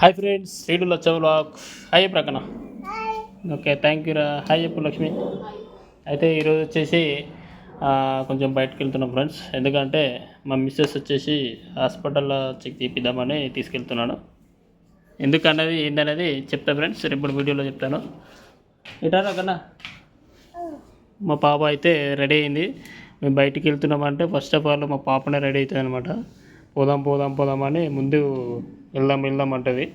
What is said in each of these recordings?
Hi friends శ్రీడు లచ్చ vlog hi. ప్రకణ ఓకే థ్యాంక్ యూ రా. హాయ్ చెప్పు లక్ష్మి. అయితే ఈరోజు వచ్చేసి కొంచెం బయటకు వెళ్తున్నాం ఫ్రెండ్స్. ఎందుకంటే మా మిస్సెస్ వచ్చేసి హాస్పిటల్లో చెక్ తీపిద్దామని తీసుకెళ్తున్నాను. ఎందుకన్నది ఏందనేది చెప్తా ఫ్రెండ్స్. రేపు వీడియోలో చెప్తాను. ఇటారా కన్నా? మా పాప అయితే రెడీ అయింది. మేము బయటికి వెళ్తున్నామంటే ఫస్ట్ ఆఫ్ ఆల్ మా పాపనే రెడీ అవుతుంది అనమాట పోదాం పోదాం పోదాం అని ముందు వెళ్దాం వెళ్దాం అంటది.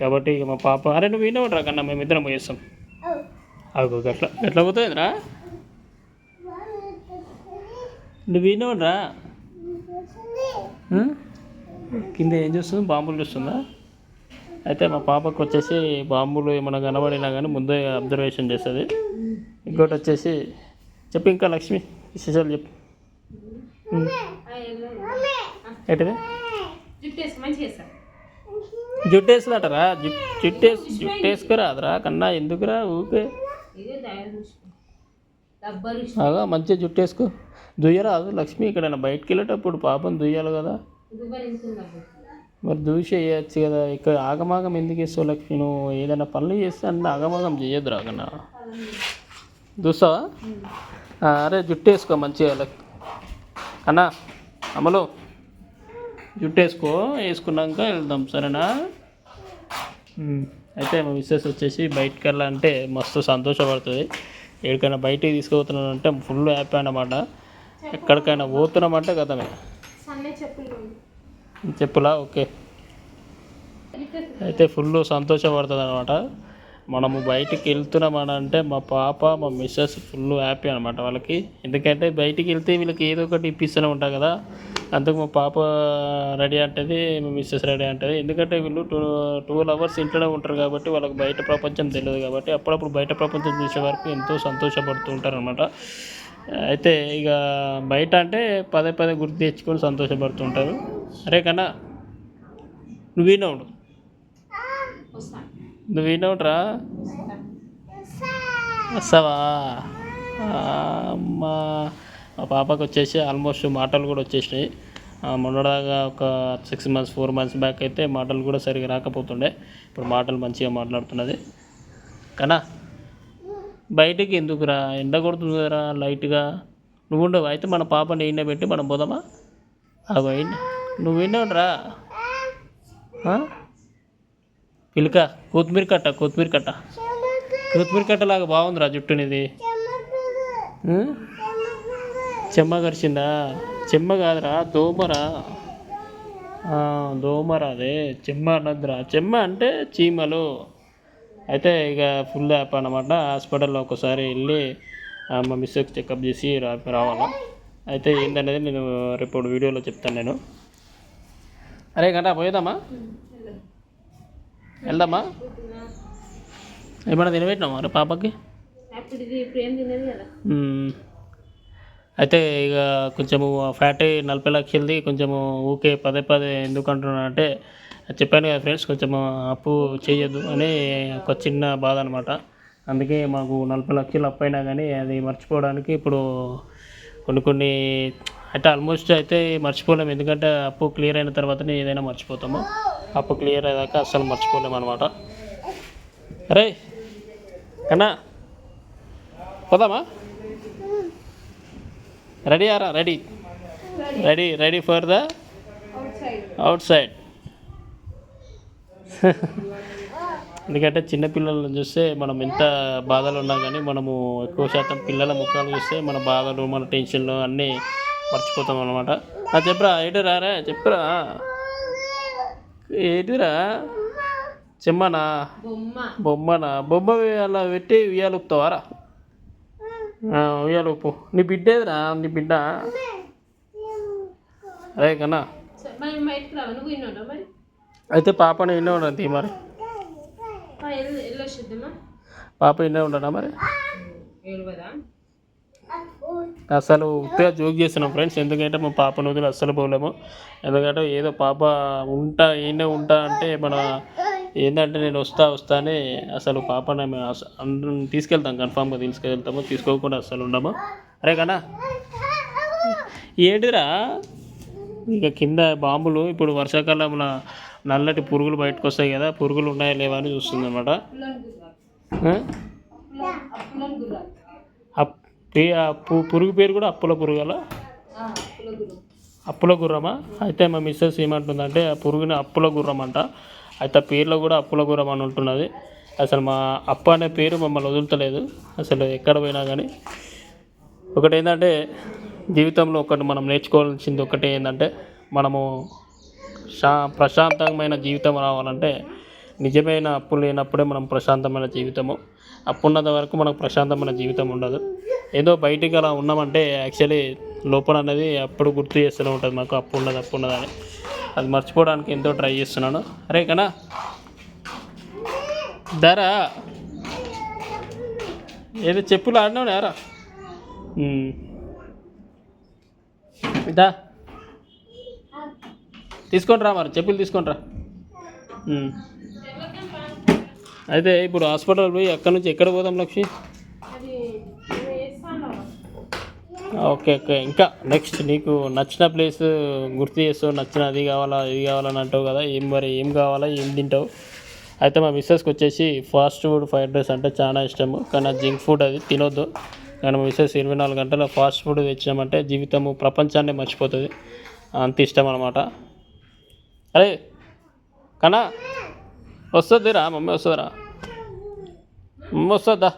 కాబట్టి ఇక మా పాప అరే నువ్వు వినవడరా కన్నా? మేమిద్దరం పోయేస్తాం. అగో గట్ల ఎట్లా పోతుందిరా నువ్వు వినవడరా కింద ఏం చూస్తుంది? బాంబులు చూస్తుందా? అయితే మా పాపకు వచ్చేసి బాంబులు ఏమైనా కనబడినా కానీ ముందే అబ్జర్వేషన్ చేస్తుంది. ఇంకోటి వచ్చేసి చెప్పు ఇంకా లక్ష్మి విశేషాలు చెప్పు. ఏంటిది? జుట్టేసి మంచిగా వేస్తారు జుట్టేస్తుందటరా జుట్ జుట్టేసి జుట్టేసుకురాదురా కన్నా ఎందుకురా ఊకే? బాగా మంచిగా జుట్టేసుకో దుయ్యరాదు లక్ష్మి ఇక్కడ బయటికి వెళ్ళేటప్పుడు పాపం దుయ్యాలి కదా. మరి దూసి వేయచ్చు కదా. ఇక్కడ ఆగమాగం ఎందుకు వేస్తావు లక్ష్మి? నువ్వు ఏదైనా పనులు చేస్తే అన్న ఆగమాగం చేయొద్దురా కన్నా. చూస్తావా? అరే జుట్టు వేసుకో మంచిగా లక్ అన్నా అమలు. జుట్టు వేసుకో వేసుకున్నాక వెళ్దాం సరేనా? అయితే మా మిస్సెస్ వచ్చేసి బయటికి వెళ్ళాలంటే మస్తు సంతోషపడుతుంది. ఎక్కడికైనా బయటికి తీసుకుపోతున్నాను అంటే ఫుల్ హ్యాపీ అన్నమాట. ఎక్కడికైనా పోతున్నామంటే గతమే చెప్పులా ఓకే. అయితే ఫుల్ సంతోషపడుతుంది అనమాట మనము బయటికి వెళ్తున్నామని అంటే మా పాప మా మిస్సెస్ ఫుల్ హ్యాపీ అనమాట వాళ్ళకి. ఎందుకంటే బయటికి వెళ్తే వీళ్ళకి ఏదో ఒకటి ఇప్పిస్తూనే ఉంటాం కదా. అందుకు మా పాప రెడీ అంటది మా మిస్సెస్ రెడీ అంటది. ఎందుకంటే వీళ్ళు టూ ట్వెల్వ్ అవర్స్ ఇంట్లోనే ఉంటారు కాబట్టి వాళ్ళకి బయట ప్రపంచం తెలియదు కాబట్టి అప్పుడప్పుడు బయట ప్రపంచం చూసే వరకు ఎంతో సంతోషపడుతూ ఉంటారు అనమాట అయితే ఇక బయట అంటే పదే పదే గుర్తు తెచ్చుకొని సంతోషపడుతుంటారు అరే కన్నా నువ్వు వినవుడు నువ్వు వినవుట్రా వస్తావా? ఆ, అమ్మా. మా పాపకు వచ్చేసి ఆల్మోస్ట్ మాటలు కూడా వచ్చేసినాయి. మొన్నదాకా ఒక six months four months back అయితే మాటలు కూడా సరిగా రాకపోతుండే. ఇప్పుడు మాటలు మంచిగా మాట్లాడుతున్నది. కానా బయటికి ఎందుకురా? ఎండ కొడుతుందిరా లైట్గా. నువ్వు ఉండవు అయితే మన పాపని ఈయన పెట్టి మనం పోదామా? అవి నువ్వు నువ్వు విన్నావురా పిలక కొత్తిమీర కట్ట కొత్తిమీర కట్ట. కొత్తిమీర కట్టలాగా బాగుందిరా జుట్టునిది? చెమ్మ గరిచిందా చెమ్మ కాదురా దోమరా. దోమరా అదే. చెమ్మ అన్నదిరా చెమ్మ అంటే చీమలు. అయితే ఇక ఫుల్ యాప్ అనమాట హాస్పిటల్లో ఒకసారి వెళ్ళి మా మిస్సెస్ చెకప్ చేసి రా రావాలా. అయితే ఏందనేది నేను రేపు వీడియోలో చెప్తాను నేను. అరే గంట పోయేదామా వెళ్దామా? ఏమన్నా తినబెట్టినామా రే పాపకి. అయితే ఇక కొంచెము ఫ్యాట్ నలభై లక్షలది కొంచెము ఊకే పదే పదే ఎందుకు అంటున్నా అంటే చెప్పాను కదా ఫ్రెండ్స్ కొంచెము అప్పు చేయొద్దు అని ఒక చిన్న బాధ అనమాట అందుకే మాకు నలభై లక్షలు అప్పు అయినా కానీ అది మర్చిపోవడానికి ఇప్పుడు కొన్ని కొన్ని అయితే ఆల్మోస్ట్ అయితే మర్చిపోలేము. ఎందుకంటే అప్పు క్లియర్ అయిన తర్వాతనే ఏదైనా మర్చిపోతాము. అప్పు క్లియర్ అయ్యాక అస్సలు మర్చిపోలేమన్నమాట అరే కన్నా పోదామా? Ready aura? Ready. Ready ready for the outside ఎందుకంటే చిన్నపిల్లలను చూస్తే మనం ఎంత బాధలు ఉన్నా కానీ మనము ఎక్కువ శాతం పిల్లల ముఖాలు చూస్తే మన బాధలు మన టెన్షన్లు అన్నీ మర్చిపోతాం అనమాట చెప్పరా ఎటు రారా? చెప్పరా. ఏంటిరా చెమ్మనా? బొమ్మ. బొమ్మనా? బొమ్మ అలా పెట్టి ఉయ్యాలు ఊపుతావారా? ఆ, ఉయ్యాలు ఊపు. నీ బిడ్డ ఏదిరా? నీ బిడ్డ? అదే కన్నా. అయితే పాపని ఇన్నే ఉండదు మరి. పాప ఇన్నే ఉండడా మరి? అసలు ఉత్తగా జోక్ చేస్తున్నాం ఫ్రెండ్స్. ఎందుకంటే మా పాపను వదిలి అస్సలు పోలేము. ఎందుకంటే ఏదో పాప ఉంటా ఈయనే ఉంటా అంటే మన ఏంటంటే నేను వస్తా వస్తా అని అసలు పాపని మేము తీసుకెళ్తాం కన్ఫామ్గా తీసుకెళ్తాము. తీసుకోకుండా అస్సలు ఉండము. అరే కన్నా ఏంటిరా ఇక కింద బాంబులు ఇప్పుడు వర్షాకాలంలో నల్లటి పురుగులు బయటకు వస్తాయి కదా పురుగులు ఉన్నాయా లేవా అని చూస్తుంది అనమాట పురుగు పేరు కూడా అప్పుల పురుగల? అప్పుల గుర్రం. అప్పుల గుర్రమా? అయితే మా మిస్సెస్ ఏమంటుందంటే ఆ పురుగుని అప్పుల గుర్రం అంట అయితే ఆ పేర్లో కూడా అప్పుల గుర్రం అని ఉంటున్నది. అసలు మా అప్ప అనే పేరు మమ్మల్ని వదులుతలేదు. అసలు ఎక్కడ పోయినా కానీ ఒకటి ఏంటంటే జీవితంలో ఒకటి మనం నేర్చుకోవాల్సింది ఒకటి ఏంటంటే మనము శా ప్రశాంతమైన జీవితం రావాలంటే నిజమైన అప్పు లేనప్పుడే మనం ప్రశాంతమైన జీవితము. అప్పు ఉన్నంత వరకు మనకు ప్రశాంతమైన జీవితం ఉండదు. ఏదో బయటికి అలా ఉన్నామంటే యాక్చువల్లీ లోపల అనేది అప్పుడు గుర్తు చేస్తూనే ఉంటుంది మాకు అప్పు ఉన్నది అప్పు ఉన్నది అని. అది మర్చిపోవడానికి ఎంతో ట్రై చేస్తున్నాను. అరే కన్నా ధరా ఏదో చెప్పులు ఆడినావు నేరా ఇదా. తీసుకొని రా మరి చెప్పులు తీసుకొని రా అయితే ఇప్పుడు హాస్పిటల్ పోయి అక్కడ నుంచి ఎక్కడ పోదాం లక్ష్మి అది నువ్వు వేస్తాను ఓకే ఓకే. ఇంకా నెక్స్ట్ నీకు నచ్చిన ప్లేస్ గుర్తు చేస్తావు నచ్చిన అది కావాలా ఇది కావాలని అంటావు కదా. ఏం మరి ఏం కావాలా ఏం తింటావు? అయితే మా మిస్సెస్కి వచ్చేసి ఫాస్ట్ ఫుడ్ ఫ్రైడ్ రైస్ అంటే చాలా ఇష్టము. కానీ జింక్ ఫుడ్ అది తినొద్దు. కానీ మా మిస్సెస్ ఇరవై నాలుగు గంటల ఫాస్ట్ ఫుడ్ తెచ్చినామంటే జీవితము ప్రపంచాన్ని మర్చిపోతుంది. అంత ఇష్టం అనమాట అరే కన్నా వస్తుందిరా మమ్మీ వస్తుందిరా. మమ్మీ వస్తుందా?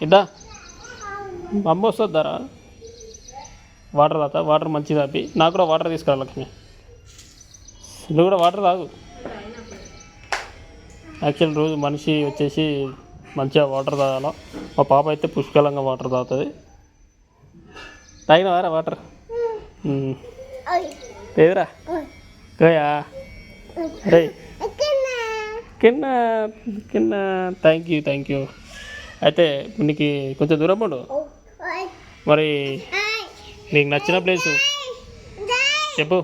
ఇద్దా? అమ్మ వస్తుందారా వాటర్ తాత వాటర్ మంచిది అప్పి నాకు కూడా వాటర్ తీసుకురా లక్ష్మి. నువ్వు కూడా వాటర్ తాగు. యాక్చువల్ రోజు మనిషి వచ్చేసి మంచిగా వాటర్ తాగాల. మా పాప అయితే పుష్కలంగా వాటర్ తాగుతుంది. తాగినవారా వాటర్? లేదురా. కోయా రే కింద కింద థ్యాంక్ యూ థ్యాంక్ యూ అయితే నీకు కొంచెం దూరం ఉండు. మరి నీకు నచ్చిన ప్లేసు? చెప్పు.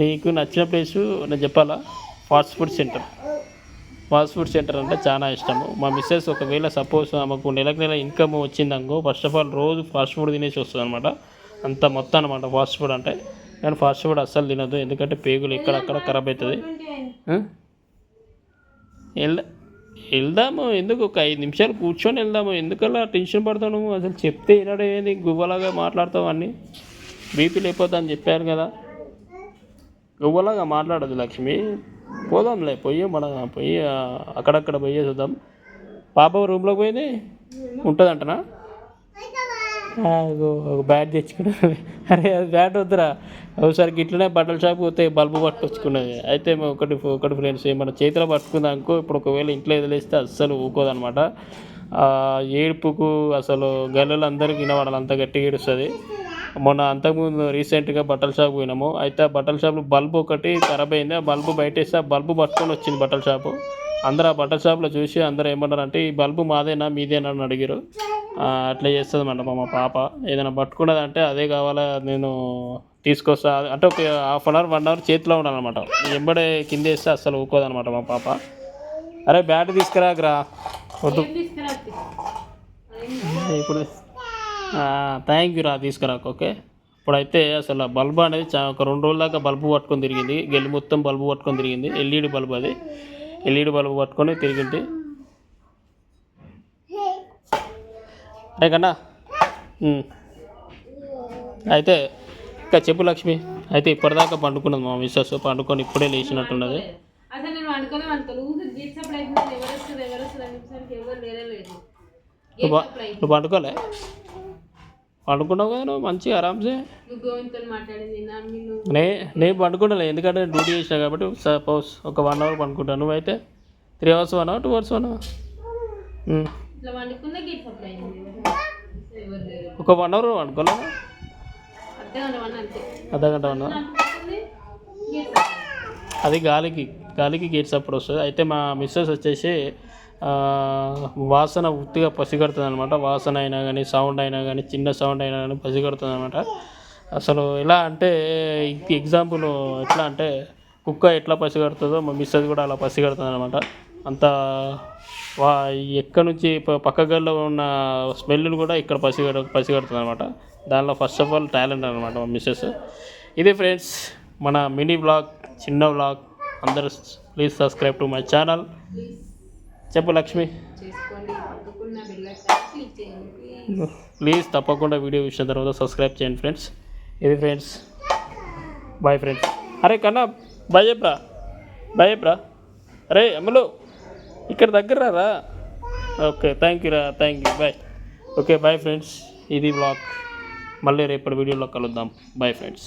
నీకు నచ్చిన ప్లేసు నేను చెప్పాలా? Fast food centre. Fast food centre అంటే చాలా ఇష్టము. మా మిస్సెస్ ఒకవేళ సపోజ్ ఆమెకు నెలకు నెల ఇన్కమ్ వచ్చిందనుకో ఫస్ట్ ఆఫ్ ఆల్ రోజు ఫాస్ట్ ఫుడ్ తినేసి వస్తుంది అనమాట అంత మొత్తం అనమాట ఫాస్ట్ ఫుడ్ అంటే. కానీ ఫాస్ట్ ఫుడ్ అస్సలు తినదు ఎందుకంటే పేగులు ఎక్కడక్కడ ఖరాబ్ అవుతుంది? వెళ్దా వెళ్దాము ఎందుకు ఒక ఐదు నిమిషాలు కూర్చొని వెళ్దాము? ఎందుకలా టెన్షన్ పడతావు? నువ్వు అసలు చెప్తే వినడం ఏంది? గువ్వలాగా మాట్లాడతావు అన్నీ? బీపీ లేకపోతా అని చెప్పారు కదా. గువ్వలాగా మాట్లాడదు లక్ష్మి. పోదాంలే పోయి మన పోయి అక్కడక్కడ పోయి చూద్దాం. పాప రూమ్లోకి పోయింది? ఉంటుందంటనా? ఒక బ్యాట్ తెచ్చుకున్నది అరే అది బ్యాట్ వద్దురా. ఒకసారి ఇట్లనే బట్టల షాప్ పోతే బల్బు పట్టుకొచ్చుకున్నది. అయితే ఒకటి ఒకటి ఫ్రెండ్స్ మన చేతిలో పట్టుకుందాం అనుకో ఇప్పుడు ఒకవేళ ఇంట్లో వదిలేస్తే అస్సలు ఊకోదనమాట. ఏడుపుకు అసలు గల్లలు అందరికీ వినవాడాలి అంత గట్టిగా ఏడుస్తుంది. మొన్న అంతకుముందు రీసెంట్గా బట్టల షాప్ పోయినాము. అయితే ఆ బట్టల షాప్లో బల్బు ఒకటి ఖరాబ్ అయింది. ఆ బల్బు బయటేస్తే ఆ బల్బు పట్టుకొని వచ్చింది బట్టల షాపు. అందరూ ఆ బట్టల షాప్లో చూసి అందరూ ఏమన్నారంటే ఈ బల్బు మాదేనా మీదేనా అని అడిగారు అట్లా చేస్తుంది మా పాప. ఏదైనా పట్టుకున్నదంటే అదే కావాలా నేను తీసుకొస్తా. అంటే ఒక half an hour one hour చేతిలో ఉండాలన్నమాట. ఎంబడే కింద వేస్తే అస్సలు ఊకోదన్నమాట మా పాప. అరే బ్యాట్ తీసుకురాకరా వద్దు. ఇప్పుడు. థ్యాంక్ యూ రా తీసుకురాకు ఓకే. ఇప్పుడైతే అసలు బల్బు అనేది చా ఒక రెండు రోజుల దాకా బల్బు పట్టుకొని తిరిగింది. గెలి మొత్తం బల్బు పట్టుకొని తిరిగింది. ఎల్ఈడి బల్బు అది. ఎల్ఈడి బల్బు పట్టుకొని తిరిగింది. అరే కన్నా. అయితే ఇంకా చెప్పు లక్ష్మి. అయితే ఇప్పటిదాకా పండుకున్నది మా మిస్సెస్. పండుకొని ఇప్పుడే లేచినట్టున్నది. అసలు నేను వండుకోలే వండుకోలే ఊరికి గేట్ సప్లై అవుతుంది ఎవరు వస్తుంది ఎవరు వస్తుంది అని చెప్పేసరికి ఎవరు లేరే లేదు. నువ్వు నువ్వు పండుకోలే? పండుకున్నావు కదా నువ్వు మంచిగా ఆరామ్సే నా నేను నే నేను పండుకుంటలే ఎందుకంటే డ్యూటీ చేసిన కాబట్టి సపోజ్ ఒక వన్ అవర్ పండుకుంటాను నువ్వైతే three hours one hour two hours one hour? ఒక వన్ అవర్ పండుకోలే? అర్థం అర్ధగంట వన్ అది గాలికి గాలికి గేట్స్ అప్పుడు వస్తుంది. అయితే మా మిస్సెస్ వచ్చేసి వాసన ఉత్తిగా పసిగడుతుంది అనమాట వాసన అయినా కానీ సౌండ్ అయినా కానీ చిన్న సౌండ్ అయినా కానీ పసిగడుతుంది అనమాట అసలు ఎలా అంటే ఎగ్జాంపుల్ ఎట్లా అంటే కుక్క ఎట్లా పసిగడుతుందో మా మిస్సెస్ కూడా అలా పసిగడుతుంది అనమాట అంత వా ఎక్కడి నుంచి పక్క గల్లో ఉన్న స్మెల్ కూడా ఇక్కడ పసిగడ పసిగడుతుంది అనమాట దానిలో ఫస్ట్ ఆఫ్ ఆల్ టాలెంట్ అనమాట మా మిస్సెస్ ఇది ఫ్రెండ్స్ మన మినీ బ్లాగ్ చిన్న బ్లాగ్ అందరూ please subscribe to my channel చెప్పు లక్ష్మి. ప్లీజ్ తప్పకుండా వీడియో చూసిన తర్వాత సబ్స్క్రైబ్ చేయండి ఫ్రెండ్స్ ఇది ఫ్రెండ్స్ బాయ్ ఫ్రెండ్స్ అరే కన్నా బాయ్ చెప్పరా? బాయ్ చెప్పరా? అరే అమ్మలు ఇక్కడ దగ్గర రా ఓకే థ్యాంక్ యూ రా thank you bye okay bye friends ఇది బ్లాగ్ మళ్ళీ రేపటి వీడియోలో కలుద్దాం. Bye friends